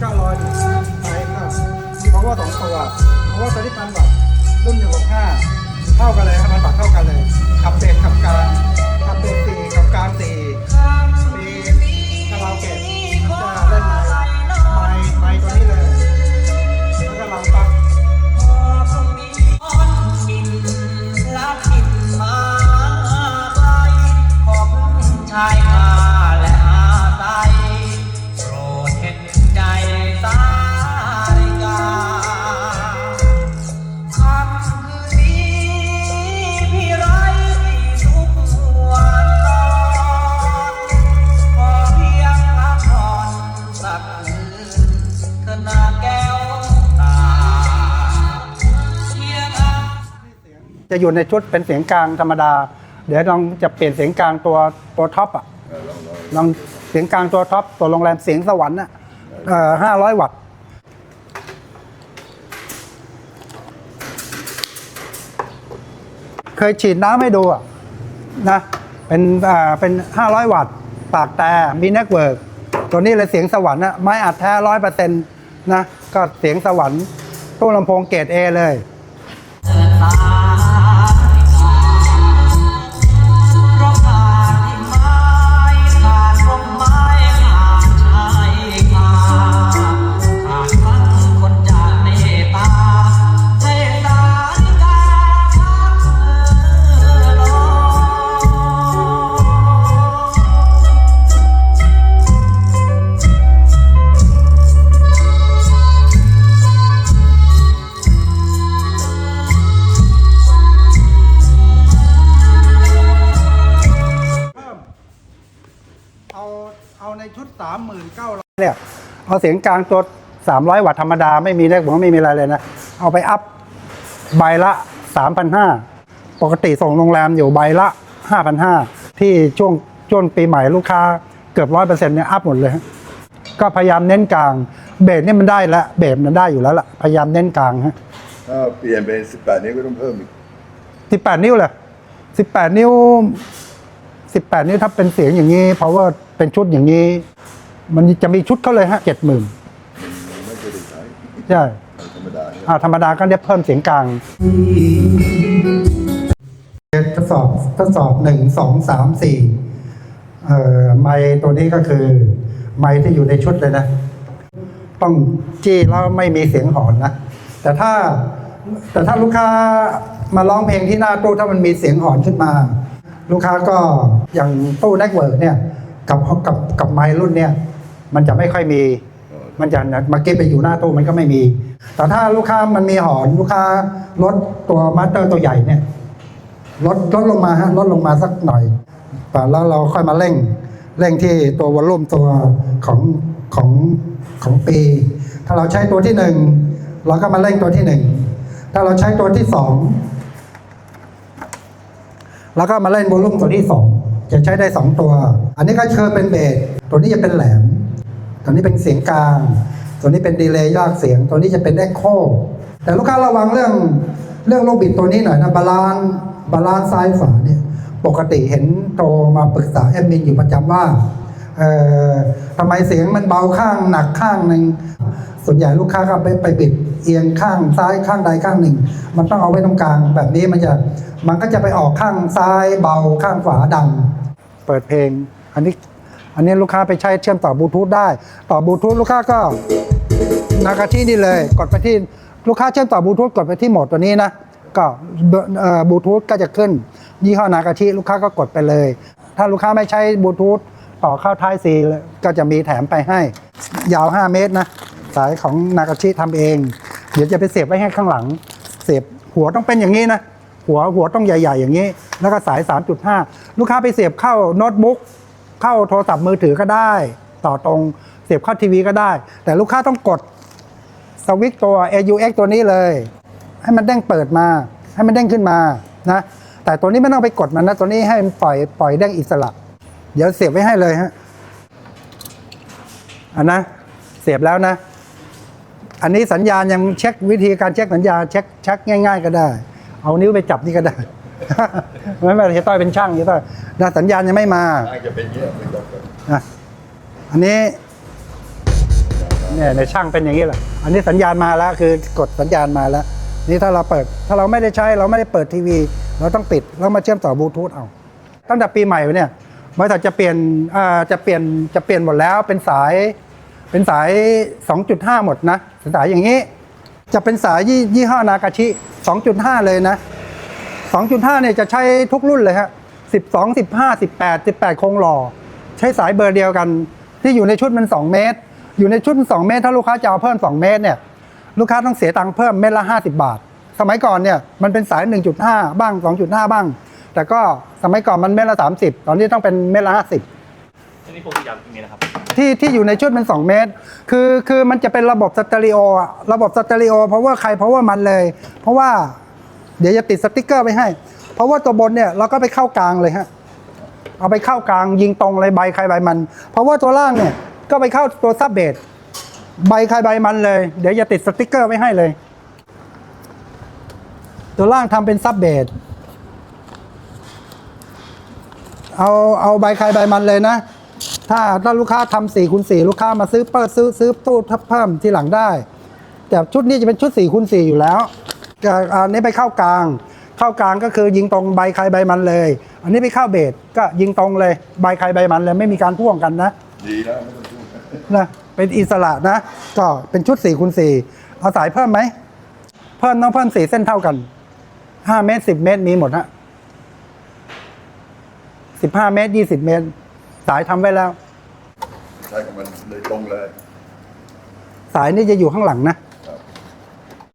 เก้าร้อยใช่ครับเพราะว่าสองตัวเพราะว่าตัวที่พันวัตต์รุ่นหนึ่งหกห้าเท่ากันเลยครับมันวัตต์เท่ากันเลยขับเบสขับกลางขับเบสสี่ขับกลางสี่มีคาราโอเกะจะเล่นไมค์ไมค์ไมค์ตัวนี้เลยแล้วก็ลองฟังชาย จะอยู่ในชุดเป็นเสียงกลางธรรมดา เดี๋ยวลองจะเปลี่ยนเสียงกลางตัวตัวท็อปอะลองเสียงกลางตัวท็อปตัวโรงแรมเสียงสวรรค์อะห้าร้อยวัตต์เคยฉีดน้ำให้ดูอะนะเป็นอ่าเป็นห้าร้อยวัตต์ปากแต่มีเน็ตเวิร์กตัวนี้เลยเสียงสวรรค์นะไม้อัดแท้ร้อยเปอร์เซ็นต์นะก็เสียงสวรรค์ตู้ลำโพงเกรดเอเลย เอาเอาในชุด39,000เนี่ยเอาเสียงกลางตัว300วัตต์ธรรมดาไม่มีเลขผมไม่มีอะไรเลยนะ เอาไปอัพใบละ3,500ปกติส่งโรงแรมอยู่ใบละ5,500ที่ช่วงช่วงปีใหม่ลูกค้าเกือบร้อยเปอร์เซ็นต์เนี่ยอัพหมดเลยฮะก็พยายามเน้นกลาง เบสเนี่ยมันได้แล้วเบสมันได้อยู่แล้วล่ะพยายามเน้นกลางฮะถ้าเปลี่ยนเป็น18 นิ้วก็ต้องเพิ่มอีกสิบแปดนิ้วเลยสิบแปดนิ้ว สิบแปดนิ้ถ้าเป็นเสียงอย่างนี้ power เป็นชุดอย่างนี้ มันจะมีชุดเขาเลยฮะเจ็ดหมื่นไม่เคยได้ใช้ใช่ธรรมดาเรียอ่าธรรมดาก็ได้เพิ่มเสียงกลางทดสอบทดสอบหนึ่งสองสามสี่เอ่อไม้ตัวนี้ก็คือ ไม้ที่อยู่ในชุดเลยนะ ต้องจี้แล้วไม่มีเสียงหอนนะ แต่ถ้าแต่ถ้าลูกค้ามาร้องเพลงที่หน้าตู้ถ้ามันมีเสียงหอนขึ้นมา ลูกค้าก็อย่างตู้เน็ตเวิร์กเนี่ยกับกับกับไม้รุ่นเนี่ยมันจะไม่ค่อยมีมันจะมาเก็บไปอยู่หน้าตู้มันก็ไม่มี แต่ถ้าลูกค้ามันมีหอนลูกค้าลดตัวมาสเตอร์ตัวใหญ่เนี่ยลดลดลงมาฮะลดลงมาสักหน่อยแล้วเราค่อยมาเร่งเร่งที่ตัววอลลุ่มตัวของของของปี ถ้าเราใช้ตัวที่หนึ่งเราก็มาเร่งตัวที่หนึ่งถ้าเราใช้ตัวที่สอง แล้วก็มาเล่นวอลลุ่มตัวที่สองจะใช้ได้สองตัว อันนี้ก็เชิญเป็นเบสตัวนี้จะเป็นแหลม ตัวนี้เป็นเสียงกลาง ตัวนี้เป็นดีเลย์ยากเสียง ตัวนี้จะเป็นเอ็กโคแต่ลูกค้าระวังเรื่องเรื่องลูกบิดตัวนี้หน่อยนะบาลานบาลานซ้ายฝาเนี่ยปกติเห็นโตมาปรึกษาแอดมินอยู่ประจำว่า เอ่อทำไมเสียงมันเบาข้างหนักข้างหนึ่งส่วนใหญ่ลูกค้าก็ไปไปบิดเอียงข้างซ้ายข้างใดข้างหนึ่ง มันต้องเอาไว้ตรงกลาง แบบนี้มันจะมันก็จะไปออกข้างซ้ายเบาข้างขวาดัง เปิดเพลง อันนี้อันนี้ลูกค้าไปใช้เชื่อมต่อบลูทูธได้ ต่อบลูทูธลูกค้าก็นากาที่นี่เลย กดไปที่ลูกค้าเชื่อมต่อบลูทูธกดไปที่โหมดตัวนี้นะก็บลูทูธก็จะขึ้น ยี่ห้อนากาที่ลูกค้าก็กดไปเลย ถ้าลูกค้าไม่ใช้บลูทูธ ต่อเข้าท้ายซีก็จะมีแถมไปให้ ยาว 5 เมตรนะ สายของนากาชิทำเอง เดี๋ยวจะไปเสียบไว้ให้ข้างหลัง เสียบหัวต้องเป็นอย่างนี้นะ หัวหัวต้องใหญ่ ๆ อย่างนี้ แล้วก็สาย 3.5 ลูกค้าไปเสียบเข้าโน้ตบุ๊กเข้าโทรศัพท์มือถือก็ได้ ต่อตรงเสียบเข้าทีวีก็ได้ แต่ลูกค้าต้องกดสวิตตัว AUX ตัวนี้เลย ให้มันเด้งเปิดมา ให้มันเด้งขึ้นมานะแต่ตัวนี้ไม่ต้องไปกดมันนะตัวนี้ให้มันปล่อยปล่อยเด้งอิสระ เดี๋ยวเสียบไว้ให้เลยฮะอันนะ เสียบแล้วนะ อันนี้สัญญาณยังเช็ควิธีการเช็คสัญญาเช็คเช็คง่าย ๆ ก็ได้ เอานิ้วไปจับนี่ก็ได้ ไม่ไม่เฮียต้อยเป็นช่างเฮียต้อยนะสัญญาณยังไม่มาน่าจะเป็นเยอะเป็นดอกอะอันนี้เนี่ยในช่างเป็นอย่างนี้แหละ อันนี้สัญญาณมาแล้วคือกดสัญญาณมาแล้ว นี่ถ้าเราเปิด ถ้าเราไม่ได้ใช้เราไม่ได้เปิดทีวี เราต้องปิดแล้วมาเชื่อมต่อบลูทูธเอา ตั้งแต่ปีใหม่เนี่ย บริษัทจะเปลี่ยนจะเปลี่ยนจะเปลี่ยนหมดแล้วเป็นสายเป็นสาย 2.5 หมดนะสายอย่างนี้ จะเป็นสายยี่ห้อนากาชิ 2.5 เลยนะ 2.5 เนี่ยจะใช้ทุกรุ่นเลยฮะ12 15 18 18คงหล่อ ใช้สายเบอร์เดียวกัน ที่อยู่ในชุดมัน 2 เมตร อยู่ในชุดมัน2เมตร ถ้าลูกค้าจะเอาเพิ่ม 2 เมตรเนี่ยลูกค้าต้องเสียตังค์เพิ่มเม็ดละ 50 บาท สมัยก่อนเนี่ยมันเป็นสาย 1.5 บ้าง 2.5 บ้าง แต่ก็สมัยก่อนมันเม็ดละ 30 ตอนนี้ต้องเป็นเม็ดละ50ที่นี่พวกที่ยาวกี่เมตรนะครับที่ที่อยู่ในชุดมัน2 เมตร คือคือมันจะเป็นระบบสเตอริโออะระบบสเตอริโอเพราะว่าใครเพราะว่ามันเลย เพราะว่าเดี๋ยวจะติดสติ๊กเกอร์ไปให้ เพราะว่าตัวบนเนี่ยเราก็ไปเข้ากลางเลยฮะ เอาไปเข้ากลางยิงตรงเลยใบใครใบมัน เพราะว่าตัวล่างเนี่ยก็ไปเข้าตัวซับเบสใบใครใบมันเลย เดี๋ยวจะติดสติ๊กเกอร์ไว้ให้เลย ตัวล่างทำเป็นซับเบส เอาเอาใบใครใบมันเลยนะ ถ้าถ้าลูกค้าทำสี่คูณสี่ลูกค้ามาซื้อเปิดซื้อซื้อตู้ทับเพิ่มทีหลังได้ แต่ชุดนี้จะเป็นชุดสี่คูณสี่อยู่แล้วก็อันนี้ไปเข้ากลาง เข้ากลางก็คือยิงตรงใบใครใบมันเลย อันนี้ไปเข้าเบสก็ยิงตรงเลยใบใครใบมันเลยไม่มีการพ่วงกันนะดีแล้วไม่ต้องพูดนะเป็นอิสระนะ ก็เป็นชุด4คูณ4เอาสายเพิ่มไหมเพิ่มต้องเพิ่มสี่เส้นเท่ากัน5เมตร10เมตรมีหมดฮะ 15 เมตร 20 เมตร สายทำไว้แล้ว ใช้กับมันเลยตรงเลย สายนี่จะอยู่ข้างหลังนะ